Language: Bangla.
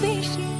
wishes.